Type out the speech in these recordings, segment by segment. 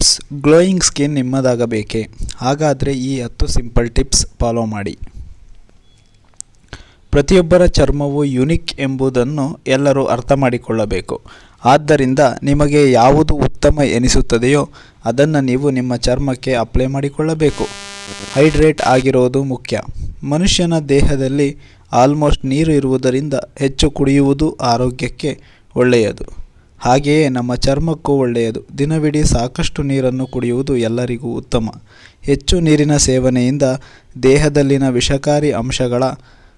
Tips glowing skin ನಿಮ್ಮದಾಗಬೇಕೇ? ಹಾಗಾದರೆ ಈ ಹತ್ತು ಸಿಂಪಲ್ ಟಿಪ್ಸ್ ಫಾಲೋ ಮಾಡಿ. ಪ್ರತಿಯೊಬ್ಬರ ಚರ್ಮವು ಯುನಿಕ್ ಎಂಬುದನ್ನು ಎಲ್ಲರೂ ಅರ್ಥ ಮಾಡಿಕೊಳ್ಳಬೇಕು. ಆದ್ದರಿಂದ ನಿಮಗೆ ಯಾವುದು ಉತ್ತಮ ಎನಿಸುತ್ತದೆಯೋ ಅದನ್ನು ನೀವು ನಿಮ್ಮ ಚರ್ಮಕ್ಕೆ ಅಪ್ಲೈ ಮಾಡಿಕೊಳ್ಳಬೇಕು. ಹೈಡ್ರೇಟ್ ಆಗಿರೋದು ಮುಖ್ಯ. ಮನುಷ್ಯನ ದೇಹದಲ್ಲಿ ಆಲ್ಮೋಸ್ಟ್ ನೀರು ಇರುವುದರಿಂದ ಹೆಚ್ಚು ಕುಡಿಯುವುದು ಆರೋಗ್ಯಕ್ಕೆ ಒಳ್ಳೆಯದು. ಹಾಗೆಯೇ ನಮ್ಮ ಚರ್ಮಕ್ಕೂ ಒಳ್ಳೆಯದು. ದಿನವಿಡೀ ಸಾಕಷ್ಟು ನೀರನ್ನು ಕುಡಿಯುವುದು ಎಲ್ಲರಿಗೂ ಉತ್ತಮ. ಹೆಚ್ಚು ನೀರಿನ ಸೇವನೆಯಿಂದ ದೇಹದಲ್ಲಿನ ವಿಷಕಾರಿ ಅಂಶಗಳ,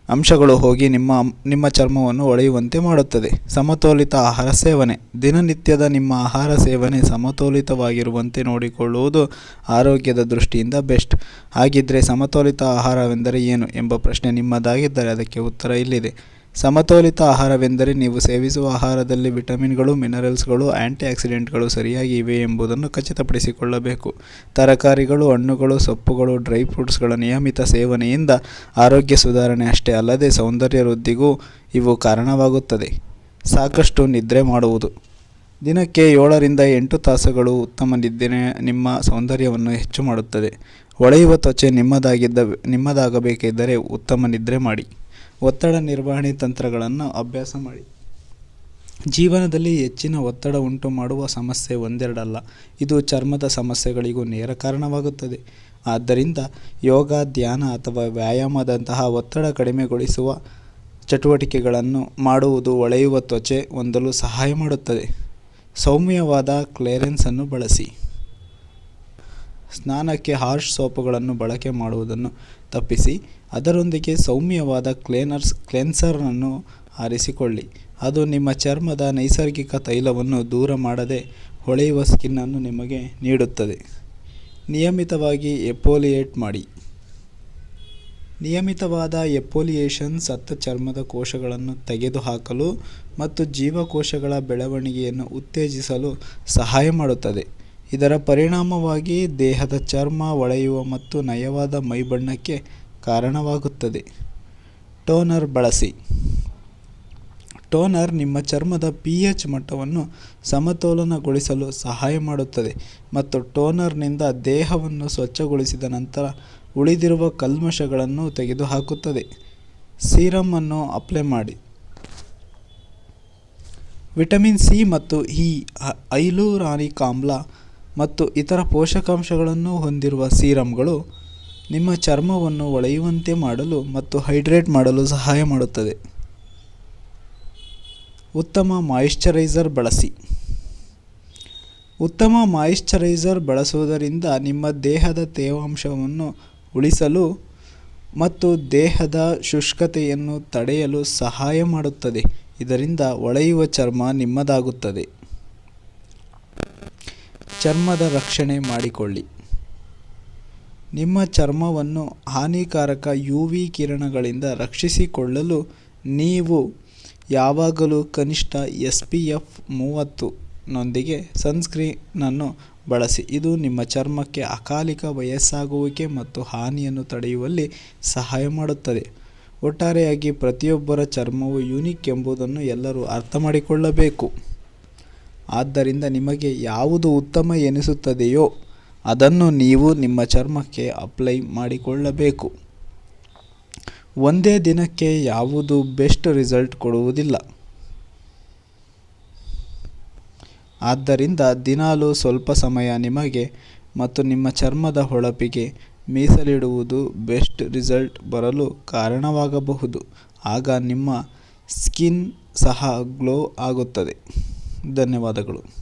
ಅಂಶಗಳು ಹೋಗಿ ನಿಮ್ಮ ನಿಮ್ಮ ಚರ್ಮವನ್ನು ಒಳೆಯುವಂತೆ ಮಾಡುತ್ತದೆ. ಸಮತೋಲಿತ ಆಹಾರ ಸೇವನೆ. ದಿನನಿತ್ಯದ ನಿಮ್ಮ ಆಹಾರ ಸೇವನೆ ಸಮತೋಲಿತವಾಗಿರುವಂತೆ ನೋಡಿಕೊಳ್ಳುವುದು ಆರೋಗ್ಯದ ದೃಷ್ಟಿಯಿಂದ ಬೆಸ್ಟ್. ಹಾಗಿದ್ದರೆ ಸಮತೋಲಿತ ಆಹಾರವೆಂದರೆ ಏನು ಎಂಬ ಪ್ರಶ್ನೆ ನಿಮ್ಮದಾಗಿದ್ದರೆ ಅದಕ್ಕೆ ಉತ್ತರ ಇಲ್ಲಿದೆ. ಸಮತೋಲಿತ ಆಹಾರವೆಂದರೆ ನೀವು ಸೇವಿಸುವ ಆಹಾರದಲ್ಲಿ ವಿಟಮಿನ್ಗಳು, ಮಿನರಲ್ಸ್ಗಳು ಆ್ಯಂಟಿ ಆಕ್ಸಿಡೆಂಟ್ಗಳು ಸರಿಯಾಗಿ ಇವೆ ಎಂಬುದನ್ನು ಖಚಿತಪಡಿಸಿಕೊಳ್ಳಬೇಕು. ತರಕಾರಿಗಳು, ಹಣ್ಣುಗಳು, ಸೊಪ್ಪುಗಳು, ಡ್ರೈ ಫ್ರೂಟ್ಸ್ಗಳ ನಿಯಮಿತ ಸೇವನೆಯಿಂದ ಆರೋಗ್ಯ ಸುಧಾರಣೆ ಅಷ್ಟೇ ಅಲ್ಲದೆ ಸೌಂದರ್ಯ ವೃದ್ಧಿಗೂ ಇವು ಕಾರಣವಾಗುತ್ತದೆ. ಸಾಕಷ್ಟು ನಿದ್ರೆ ಮಾಡುವುದು. ದಿನಕ್ಕೆ ಏಳರಿಂದ ಎಂಟು ತಾಸುಗಳು ಉತ್ತಮ ನಿದ್ದೆ ನಿಮ್ಮ ಸೌಂದರ್ಯವನ್ನು ಹೆಚ್ಚು ಮಾಡುತ್ತದೆ. ಹೊಳೆಯುವ ತ್ವಚೆ ನಿಮ್ಮದಾಗಿದ್ದ ನಿಮ್ಮದಾಗಬೇಕಿದ್ದರೆ ಉತ್ತಮ ನಿದ್ರೆ ಮಾಡಿ. ಒತ್ತಡ ನಿರ್ವಹಣೆ ತಂತ್ರಗಳನ್ನು ಅಭ್ಯಾಸ ಮಾಡಿ. ಜೀವನದಲ್ಲಿ ಹೆಚ್ಚಿನ ಒತ್ತಡ ಉಂಟು ಮಾಡುವ ಸಮಸ್ಯೆ ಒಂದೆರಡಲ್ಲ. ಇದು ಚರ್ಮದ ಸಮಸ್ಯೆಗಳಿಗೂ ನೇರ ಕಾರಣವಾಗುತ್ತದೆ. ಆದ್ದರಿಂದ ಯೋಗ, ಧ್ಯಾನ ಅಥವಾ ವ್ಯಾಯಾಮದಂತಹ ಒತ್ತಡ ಕಡಿಮೆಗೊಳಿಸುವ ಚಟುವಟಿಕೆಗಳನ್ನು ಮಾಡುವುದು ಒಳೆಯುವ ತ್ವಚೆ ಹೊಂದಲು ಸಹಾಯ ಮಾಡುತ್ತದೆ. ಸೌಮ್ಯವಾದ ಕ್ಲೇರೆನ್ಸನ್ನು ಬಳಸಿ. ಸ್ನಾನಕ್ಕೆ ಹಾರ್ಶ್ ಸೋಪುಗಳನ್ನು ಬಳಕೆ ಮಾಡುವುದನ್ನು ತಪ್ಪಿಸಿ. ಅದರೊಂದಿಗೆ ಸೌಮ್ಯವಾದ ಕ್ಲೇನರ್ಸ್ ಕ್ಲೆನ್ಸರನ್ನು ಆರಿಸಿಕೊಳ್ಳಿ ಅದು ನಿಮ್ಮ ಚರ್ಮದ ನೈಸರ್ಗಿಕ ತೈಲವನ್ನು ದೂರ ಮಾಡದೆ ಹೊಳೆಯುವ ಸ್ಕಿನ್ನನ್ನು ನಿಮಗೆ ನೀಡುತ್ತದೆ. ನಿಯಮಿತವಾಗಿ ಎಪೋಲಿಯೇಟ್ ಮಾಡಿ. ನಿಯಮಿತವಾದ ಎಪೋಲಿಯೇಷನ್ ಸತ್ತ ಚರ್ಮದ ಕೋಶಗಳನ್ನು ತೆಗೆದುಹಾಕಲು ಮತ್ತು ಜೀವಕೋಶಗಳ ಬೆಳವಣಿಗೆಯನ್ನು ಉತ್ತೇಜಿಸಲು ಸಹಾಯ ಮಾಡುತ್ತದೆ. ಇದರ ಪರಿಣಾಮವಾಗಿ ದೇಹದ ಚರ್ಮ ಒಳೆಯುವ ಮತ್ತು ನಯವಾದ ಮೈಬಣ್ಣಕ್ಕೆ ಕಾರಣವಾಗುತ್ತದೆ. ಟೋನರ್ ಬಳಸಿ. ಟೋನರ್ ನಿಮ್ಮ ಚರ್ಮದ ಪಿ ಎಚ್ ಮಟ್ಟವನ್ನು ಸಮತೋಲನಗೊಳಿಸಲು ಸಹಾಯ ಮಾಡುತ್ತದೆ ಮತ್ತು ಟೋನರ್ನಿಂದ ದೇಹವನ್ನು ಸ್ವಚ್ಛಗೊಳಿಸಿದ ನಂತರ ಉಳಿದಿರುವ ಕಲ್ಮಶಗಳನ್ನು ತೆಗೆದುಹಾಕುತ್ತದೆ. ಸೀರಮನ್ನು ಅಪ್ಲೈ ಮಾಡಿ. ವಿಟಮಿನ್ ಸಿ ಮತ್ತು ಇ ಐಲೂರಾನಿಕ್ ಆಮ್ಲ ಮತ್ತು ಇತರ ಪೋಷಕಾಂಶಗಳನ್ನು ಹೊಂದಿರುವ ಸೀರಮ್ಗಳು ನಿಮ್ಮ ಚರ್ಮವನ್ನು ಒಳೆಯುವಂತೆ ಮಾಡಲು ಮತ್ತು ಹೈಡ್ರೇಟ್ ಮಾಡಲು ಸಹಾಯ ಮಾಡುತ್ತದೆ. ಉತ್ತಮ ಮಾಯಿಶ್ಚರೈಸರ್ ಬಳಸಿ. ಉತ್ತಮ ಮಾಯಿಶ್ಚರೈಸರ್ ಬಳಸುವುದರಿಂದ ನಿಮ್ಮ ದೇಹದ ತೇವಾಂಶವನ್ನು ಉಳಿಸಲು ಮತ್ತು ದೇಹದ ಶುಷ್ಕತೆಯನ್ನು ತಡೆಯಲು ಸಹಾಯ ಮಾಡುತ್ತದೆ. ಇದರಿಂದ ಒಳೆಯುವ ಚರ್ಮ ನಿಮ್ಮದಾಗುತ್ತದೆ. ಚರ್ಮದ ರಕ್ಷಣೆ ಮಾಡಿಕೊಳ್ಳಿ. ನಿಮ್ಮ ಚರ್ಮವನ್ನು ಹಾನಿಕಾರಕ ಯು ವಿ ಕಿರಣಗಳಿಂದ ರಕ್ಷಿಸಿಕೊಳ್ಳಲು ನೀವು ಯಾವಾಗಲೂ ಕನಿಷ್ಠ ಎಸ್ ಪಿ ಎಫ್ ಮೂವತ್ತುನೊಂದಿಗೆ ಸನ್ಸ್ಕ್ರೀನನ್ನು ಬಳಸಿ. ಇದು ನಿಮ್ಮ ಚರ್ಮಕ್ಕೆ ಅಕಾಲಿಕ ವಯಸ್ಸಾಗುವಿಕೆ ಮತ್ತು ಹಾನಿಯನ್ನು ತಡೆಯುವಲ್ಲಿ ಸಹಾಯ ಮಾಡುತ್ತದೆ. ಒಟ್ಟಾರೆಯಾಗಿ ಪ್ರತಿಯೊಬ್ಬರ ಚರ್ಮವು ಯುನಿಕ್ ಎಂಬುದನ್ನು ಎಲ್ಲರೂ ಅರ್ಥ ಮಾಡಿಕೊಳ್ಳಬೇಕು. ಆದ್ದರಿಂದ ನಿಮಗೆ ಯಾವುದು ಉತ್ತಮ ಎನಿಸುತ್ತದೆಯೋ ಅದನ್ನು ನೀವು ನಿಮ್ಮ ಚರ್ಮಕ್ಕೆ ಅಪ್ಲೈ ಮಾಡಿಕೊಳ್ಳಬೇಕು. ಒಂದೇ ದಿನಕ್ಕೆ ಯಾವುದು ಬೆಸ್ಟ್ ರಿಸಲ್ಟ್ ಕೊಡುವುದಿಲ್ಲ. ಆದ್ದರಿಂದ ದಿನಾಲೂ ಸ್ವಲ್ಪ ಸಮಯ ನಿಮಗೆ ಮತ್ತು ನಿಮ್ಮ ಚರ್ಮದ ಹೊಳಪಿಗೆ ಮೀಸಲಿಡುವುದು ಬೆಸ್ಟ್ ರಿಸಲ್ಟ್ ಬರಲು ಕಾರಣವಾಗಬಹುದು. ಆಗ ನಿಮ್ಮ ಸ್ಕಿನ್ ಸಹ ಗ್ಲೋ ಆಗುತ್ತದೆ. ಧನ್ಯವಾದಗಳು.